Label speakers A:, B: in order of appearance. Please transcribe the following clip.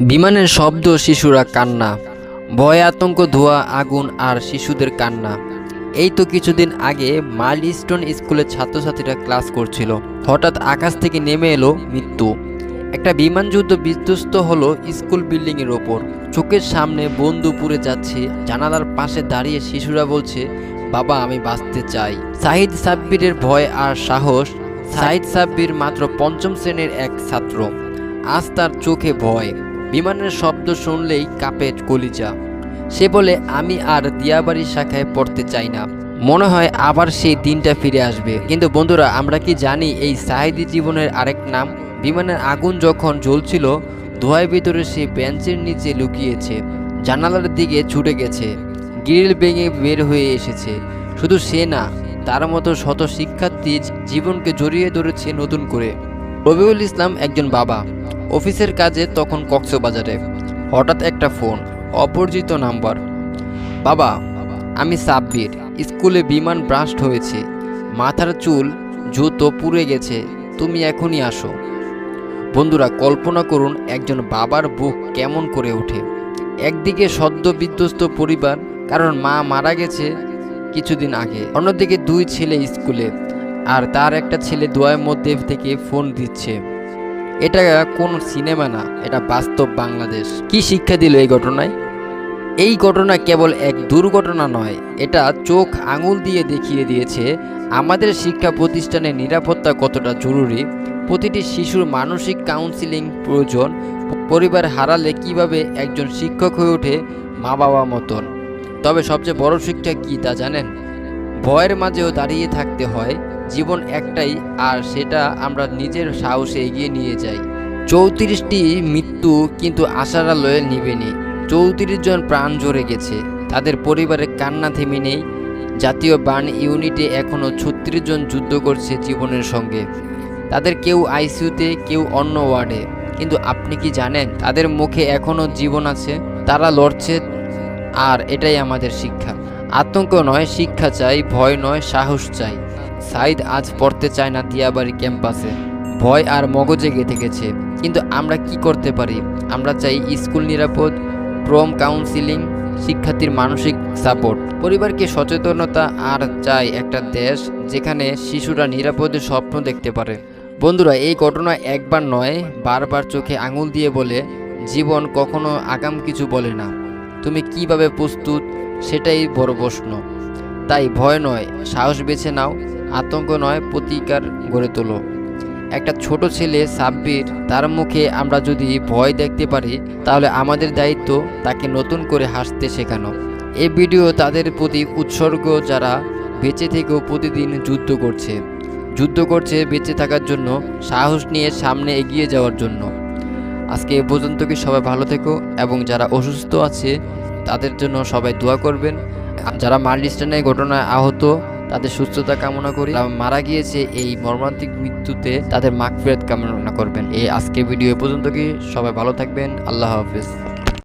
A: বিমানের শব্দ শিশুরা কান্না। ভয় আতঙ্ক, ধোয়া, আগুন আর শিশুদের কান্না। এই তো কিছুদিন আগে মাইলস্টোন স্কুলের ছাত্রছাত্রীরা ক্লাস করছিল। হঠাৎ আকাশ থেকে নেমে এলো মৃত্যু। একটা বিমান যুদ্ধ বিধ্বস্ত হলো স্কুল বিল্ডিং এর ওপর। চোখের সামনে বন্ধু পুড়ে যাচ্ছে। জানালার পাশে দাঁড়িয়ে শিশুরা বলছে, বাবা, আমি বাঁচতে চাই। সাহিদ সাব্বিরের ভয় আর সাহস। সাহিদ সাব্বির মাত্র পঞ্চম শ্রেণির এক ছাত্র। আজ তার চোখে ভয়। বিমানের শব্দ শুনলেই কাঁপে কলিজা। সে বলে, আমি আর দিয়াবাড়ির শাখায় পড়তে চাই না। মনে হয় আবার সেই দিনটা ফিরে আসবে। কিন্তু বন্ধুরা, আমরা কি জানি এই সাহিদি জীবনের আরেক নাম? বিমানের আগুন যখন জ্বলছিল, ধোঁয়ার ভিতরে সে বেঞ্চের নিচে লুকিয়েছে। জানালার দিকে ছুটে গেছে। গ্রিল ভেঙে বের হয়ে এসেছে। শুধু সে না, তার মতো শত শিক্ষার্থী জীবনকে জড়িয়ে ধরেছে নতুন করে। রবিউল ইসলাম একজন বাবা। অফিসের কাজে তখন কক্সবাজারে। হঠাৎ একটা ফোন, অপরিচিত নাম্বার। বাবা, আমি সাব্বির। স্কুলে বিমান ব্রাস্ট হয়েছে। মাথার চুল জুতো পুড়ে গেছে। তুমি এখনই আসো। বন্ধুরা, কল্পনা করুন একজন বাবার বুক কেমন করে ওঠে। একদিকে সদ্য বিধ্বস্ত পরিবার, কারণ মা মারা গেছে কিছুদিন আগে। অন্যদিকে দুই ছেলে স্কুলে। আর তার একটা ছেলে দোয়ের মধ্যে থেকে ফোন দিচ্ছে। এটা কোন সিনেমা না, এটা বাস্তব বাংলাদেশ। কি শিক্ষা দিল এই ঘটনায়? এই ঘটনা কেবল এক দুর্ঘটনা নয়, এটা চোখ আঙুল দিয়ে দেখিয়ে দিয়েছে আমাদের শিক্ষা প্রতিষ্ঠানের নিরাপত্তা কতটা জরুরি, প্রতিটি শিশুর মানসিক কাউন্সিলিং প্রয়োজন, পরিবার হারালে কীভাবে একজন শিক্ষক হয়ে ওঠে মা বাবা মতন। তবে সবচেয়ে বড় শিক্ষা কি তা জানেন? ভয়ের মাঝেও দাঁড়িয়ে থাকতে হয় জীবন একটাই, আর সেটা আমরা নিজের সাহসে এগিয়ে নিয়ে যাই। চৌত্রিশটি মৃত্যু কিন্তু আশার আলোয় নিবেনি চৌত্রিশ জন প্রাণ ঝরে গেছে। তাদের পরিবারের কান্না থেমে নেই। জাতীয় বার্ন ইউনিটে এখনও ছত্রিশ জন যুদ্ধ করছে জীবনের সঙ্গে। তাদের কেউ আইসিউতে কেউ অন্য ওয়ার্ডে। কিন্তু আপনি কি জানেন, তাদের মুখে এখনও জীবন আছে? তারা লড়ছে, আর এটাই আমাদের শিক্ষা। আতঙ্ক নয়, শিক্ষা চাই, ভয় নয়, সাহস চাই। সাইদ আজ পড়তে চায় না দিয়াবাড়ি ক্যাম্পাসে। ভয় আর মগজে গেঁথে গেছে। কিন্তু আমরা কি করতে পারি? আমরা চাই স্কুল নিরাপদ, প্রম কাউন্সিলিং, শিক্ষার্থীর মানসিক সাপোর্ট। পরিবারকে সচেতনতা আর চাই একটা দেশ যেখানে শিশুরা নিরাপদে স্বপ্ন দেখতে পারে। বন্ধুরা, এই ঘটনা একবার নয়, বারবার চোখে আঙুল দিয়ে বলে, জীবন কখনো আগাম কিছু বলে না। তুমি কীভাবে প্রস্তুত, সেটাই বড় প্রশ্ন। তাই ভয় নয়, সাহস বেছে নাও আতঙ্ক নয়, প্রতিকার গড়ে তোলো। একটা ছোট ছেলে সাব্বির, তার মুখে আমরা যদি ভয় দেখতে পারি, তাহলে আমাদের দায়িত্ব তাকে নতুন করে হাসতে শেখানো। এই ভিডিও তাদের প্রতি উৎসর্গ যারা বেঁচে থেকেও প্রতিদিন যুদ্ধ করছে। যুদ্ধ করছে বেঁচে থাকার জন্য, সাহস নিয়ে সামনে এগিয়ে যাওয়ার জন্য। আজকে এ পর্যন্ত কি সবাই ভালো থেকো? এবং যারা অসুস্থ আছে, তাদের জন্য সবাই দোয়া করবেন। যারা মার্লিস্টানের ঘটনায় আহত তাদের সুস্থতা কামনা করি। মারা গিয়েছে এই মর্মান্তিক মৃত্যুতে তাদের মাগফিরাত কামনা করবেন। এই আজকের ভিডিও পর্যন্ত কি? সবাই ভালো থাকবেন। আল্লাহ হাফিজ।